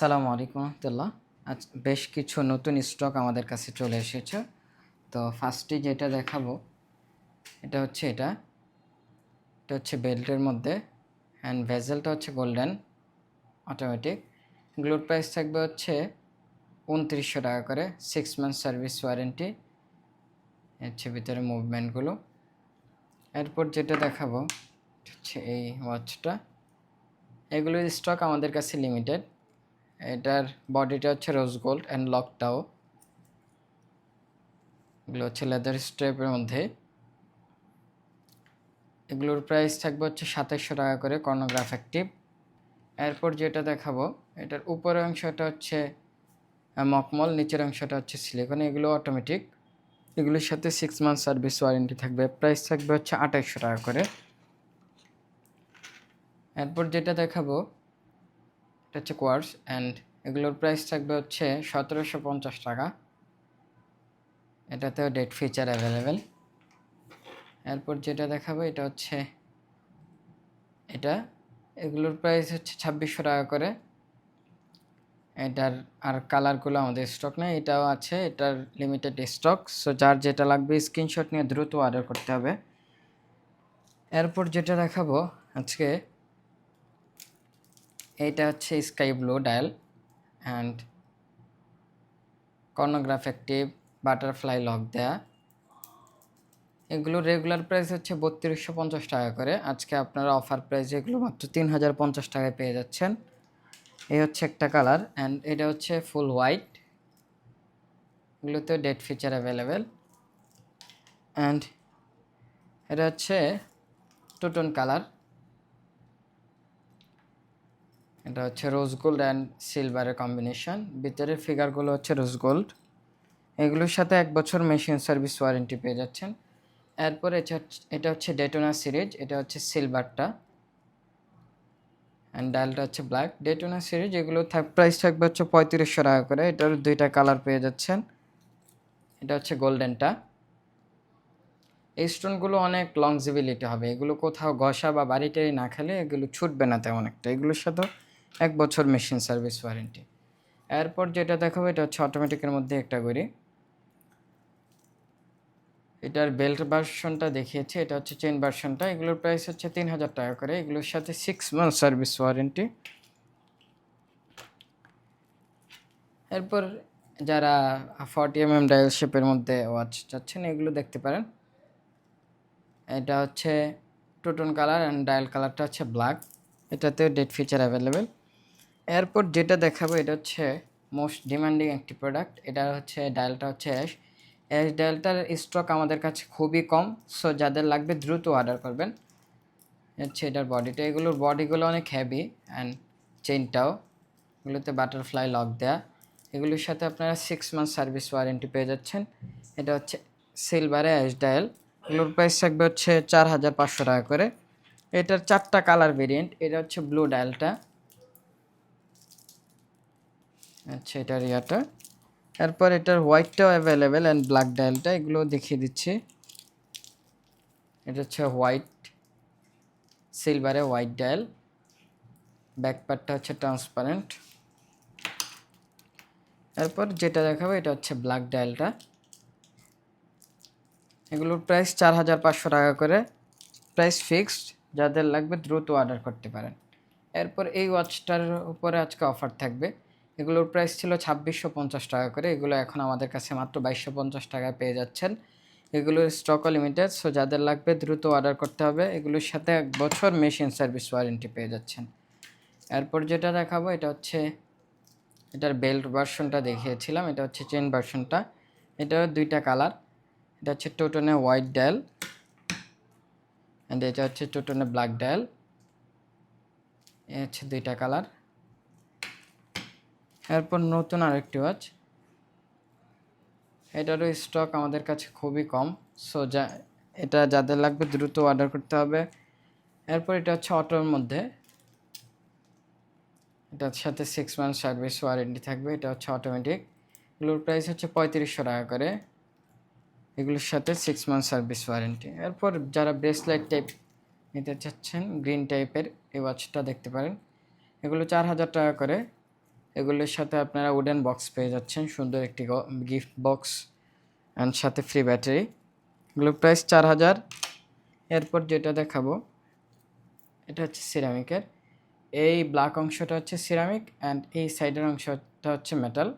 সালামু আলাইকুম রহমতুল্লাহ। আজ বেশ কিছু নতুন স্টক আমাদের কাছে চলে এসেছে। তো ফার্স্টে যেটা দেখাবো, এটা হচ্ছে এটা। এটা হচ্ছে বেল্টের মধ্যে। অ্যান্ড ভেজেলটা হচ্ছে গোল্ডেন অটোমেটিক এগুলোর প্রাইস থাকবে হচ্ছে উনত্রিশশো টাকা করে। সিক্স মান্থ সার্ভিস ওয়ারেন্টি হচ্ছে ভিতরে মুভমেন্টগুলো এরপর যেটা দেখাবো হচ্ছে এই ওয়াচটা এগুলোর স্টক আমাদের কাছে লিমিটেড এটার বডিটা হচ্ছে রোজ গোল্ড অ্যান্ড লকটাও এগুলো হচ্ছে লেদার স্ট্রেপের মধ্যে। এগুলোর প্রাইস থাকবে হচ্ছে সাতাশশো টাকা করে কর্নোগ্রাফ অ্যাক্টিভ এরপর যেটা দেখাবো, এটার উপরের অংশটা হচ্ছে মকমল, নিচের অংশটা হচ্ছে সিলিকন এগুলো অটোমেটিক এগুলোর সাথে সিক্স মান্থ সার্ভিস ওয়ারেন্টি থাকবে। প্রাইস থাকবে হচ্ছে আঠাইশশো টাকা করে। এরপর যেটা দেখাবো এটা হচ্ছে কোয়ার্স অ্যান্ড এগুলোর প্রাইস থাকবে হচ্ছে সতেরোশো পঞ্চাশ টাকা। এটাতেও ডেট ফিচার অ্যাভেলেবেল এরপর যেটা দেখাবো, এটা হচ্ছে, এটা, এগুলোর প্রাইস হচ্ছে ছাব্বিশশো টাকা করে। এটার আর কালারগুলো আমাদের স্টক নেই, এটাও আছে, এটার লিমিটেড স্টক সো যার যেটা লাগবে স্ক্রিনশট নিয়ে দ্রুত অর্ডার করতে হবে। এরপর যেটা দেখাবো, আজকে এইটা হচ্ছে sky blue dial and chronograph active butterfly lock দেয়া। এগুলো রেগুলার প্রাইস হচ্ছে বত্রিশশো পঞ্চাশ টাকা করে। আজকে আপনারা অফার প্রাইস এগুলো মাত্র তিন হাজার পঞ্চাশ টাকায় পেয়ে যাচ্ছেন। এই হচ্ছে একটা কালার অ্যান্ড এটা হচ্ছে ফুল হোয়াইট এগুলোতে ডেট ফিচার অ্যাভেলেবেল অ্যান্ড এটা হচ্ছে টুটন কালার এটা হচ্ছে রোজ গোল্ড অ্যান্ড সিলভারের কম্বিনেশন ভিতরের ফিগারগুলো হচ্ছে রোজ গোল্ড এগুলোর সাথে এক বছর মেশিন সার্ভিস ওয়ারেন্টি পেয়ে যাচ্ছেন। এরপর এটা হচ্ছে- ডেটোনা সিরিজ এটা হচ্ছে সিলভারটা অ্যান্ড ডায়ালটা হচ্ছে ব্ল্যাক ডেটোনা সিরিজ এগুলো থাক প্রাইস থাকবে হচ্ছে পঁয়ত্রিশশো টাকা করে। এটার দুইটা কালার পেয়ে যাচ্ছেন। এটা হচ্ছে গোল্ডেনটা এই স্টোনগুলো অনেক লংজিবিলিটি হবে। এগুলো কোথাও ঘষা বা বাড়িতে না খেলে এগুলো ছুটবে না তেমন একটা। এগুলোর সাথেও এক বছর মেশিন সার্ভিস ওয়ারেন্টি এরপর যেটা দেখাবো, এটা হচ্ছে অটোমেটিকের মধ্যে একটা করি। এটার বেল্ট ভার্সনটা দেখিয়েছে, এটা হচ্ছে চেন ভার্সনটা এগুলোর প্রাইস হচ্ছে তিন হাজার টাকা করে। এগুলোর সাথে সিক্স মান্থ সার্ভিস ওয়ারেন্টি এরপর যারা ফর্টি এম এম ডায়াল শেপের মধ্যে ওয়াচ চাচ্ছেন, এগুলো দেখতে পারেন। এটা হচ্ছে টোটন কালার অ্যান্ড ডায়াল কালারটা হচ্ছে ব্ল্যাক এটাতেও ডেট ফিচার অ্যাভেলেবেল এরপর যেটা দেখাবো এটা হচ্ছে মোস্ট ডিমান্ডিং একটি প্রোডাক্ট এটা হচ্ছে ডায়ালটা হচ্ছে অ্যাশ অ্যাশ ডায়ালটার স্টক আমাদের কাছে খুবই কম সো যাদের লাগবে দ্রুত অর্ডার করবেন। হচ্ছে এটার বডিটা এগুলোর বডিগুলো অনেক হ্যাভি অ্যান্ড চেনটাও এগুলোতে বাটারফ্লাই লক দেয়া। এগুলোর সাথে আপনারা সিক্স মান্থ সার্ভিস ওয়ারেন্টি পেয়ে যাচ্ছেন। এটা হচ্ছে সিলভারে অ্যাশ ডায়াল এগুলোর প্রাইস থাকবে হচ্ছে চার হাজার পাঁচশো টাকা করে। এটার চারটা কালার ভেরিয়েন্ট এটা হচ্ছে ব্লু ডায়ালটা আচ্ছা এটার ইয়াটা। এরপর এটার হোয়াইটটাও অ্যাভেলেবেল অ্যান্ড ব্ল্যাক ডায়ালটা এগুলো দেখিয়ে দিচ্ছি। এটা হচ্ছে হোয়াইট সিলভারে হোয়াইট ডায়াল ব্যাক পার্টটা হচ্ছে ট্রান্সপারেন্ট এরপর যেটা দেখাবো, এটা হচ্ছে ব্ল্যাক ডায়ালটা এগুলোর প্রাইস চার হাজার পাঁচশো টাকা করে। প্রাইস ফিক্সড যাদের লাগবে দ্রুত অর্ডার করতে পারেন। এরপর এই ওয়াচটার উপরে আজকে অফার থাকবে। এগুলোর প্রাইস ছিল ছাব্বিশশো পঞ্চাশ টাকা করে। এগুলো এখন আমাদের কাছে মাত্র বাইশশো পঞ্চাশ টাকায় পেয়ে যাচ্ছেন। এগুলোর স্টকও লিমিটেড সো যাদের লাগবে দ্রুত অর্ডার করতে হবে। এগুলোর সাথে এক বছর মেশিন সার্ভিস ওয়ারেন্টি পেয়ে যাচ্ছেন। এরপর যেটা দেখাবো, এটা হচ্ছে, এটার বেল্ট ভার্সনটা দেখিয়েছিলাম। এটা হচ্ছে চেন ভার্সনটা এটার দুইটা কালার এটা হচ্ছে টোটনে হোয়াইট ডায়াল অ্যান্ড এটা হচ্ছে টোটনে ব্ল্যাক ডায়াল এ হচ্ছে দুইটা কালার এরপর নতুন আরেকটি ওয়াচ এটারও স্টক আমাদের কাছে খুবই কম সো যা, এটা যাদের লাগবে দ্রুত অর্ডার করতে হবে। এরপর এটা হচ্ছে অটোর মধ্যে। এটার সাথে সিক্স মান্থ সার্ভিস ওয়ারেন্টি থাকবে, এটা হচ্ছে অটোমেটিক এগুলোর প্রাইস হচ্ছে পঁয়ত্রিশশো টাকা করে। এগুলোর সাথে সিক্স মান্থ সার্ভিস ওয়ারেন্টি এরপর যারা ব্রেসলেট টাইপ নিতে চাচ্ছেন গ্রিন টাইপের এই ওয়াচটা দেখতে পারেন। এগুলো চার হাজার টাকা করে। এগুলোর সাথে আপনারা উডেন বক্স পেয়ে যাচ্ছেন। সুন্দর একটি গিফট বক্স অ্যান্ড সাথে ফ্রি ব্যাটারি এগুলোর প্রাইস চার হাজার। এরপর যেটা দেখাবো, এটা হচ্ছে সিরামিকের এই ব্ল্যাক অংশটা হচ্ছে সিরামিক অ্যান্ড এই সাইডের অংশটা হচ্ছে মেটাল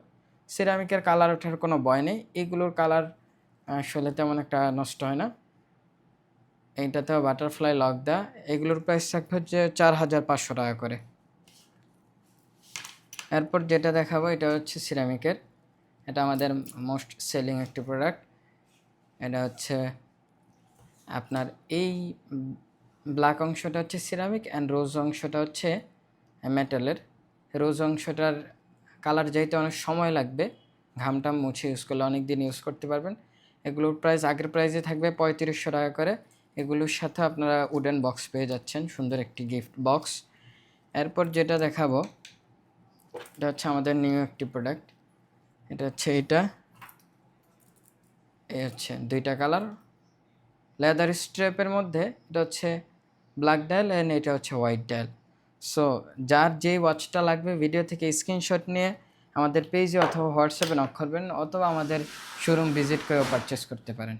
সিরামিকের কালার ওঠার কোনো ভয় নেই। এগুলোর কালার আসলে তেমন একটা নষ্ট হয় না। এইটাতেও বাটারফ্লাই লক দেওয়া এগুলোর প্রাইস থাকবে হচ্ছে চার হাজার পাঁচশো টাকা করে। এরপর যেটা দেখাবো এটা হচ্ছে সিরামিকের। এটা আমাদের মোস্ট সেলিং একটি প্রোডাক্ট এটা হচ্ছে আপনার এই ব্ল্যাক অংশটা হচ্ছে সিরামিক অ্যান্ড রোজ অংশটা হচ্ছে মেটালের রোজ অংশটার কালার যাইতে অনেক সময় লাগবে। ঘামটাম মুছে ইউজ করলে অনেক দিন ইউজ করতে পারবেন। এগুলোর প্রাইস আগের প্রাইসে থাকবে পঁয়ত্রিশশো টাকা করে। এগুলোর সাথে আপনারা উডেন বক্স পেয়ে যাচ্ছেন। সুন্দর একটি গিফট বক্স এরপর যেটা দেখাবো এটা হচ্ছে আমাদের নিউ একটি প্রোডাক্ট এটা হচ্ছে এটা এই হচ্ছে দুইটা কালার লেদার স্ট্রেপের মধ্যে এটা হচ্ছে ব্ল্যাক ডায়াল অ্যান্ড এটা হচ্ছে হোয়াইট ডায়াল সো যার যেই ওয়াচটা লাগবে ভিডিও থেকে স্ক্রিনশট নিয়ে আমাদের পেজে অথবা হোয়াটসঅ্যাপে নক করবেন, অথবা আমাদের শোরুম ভিজিট করেও পারচেস করতে পারেন।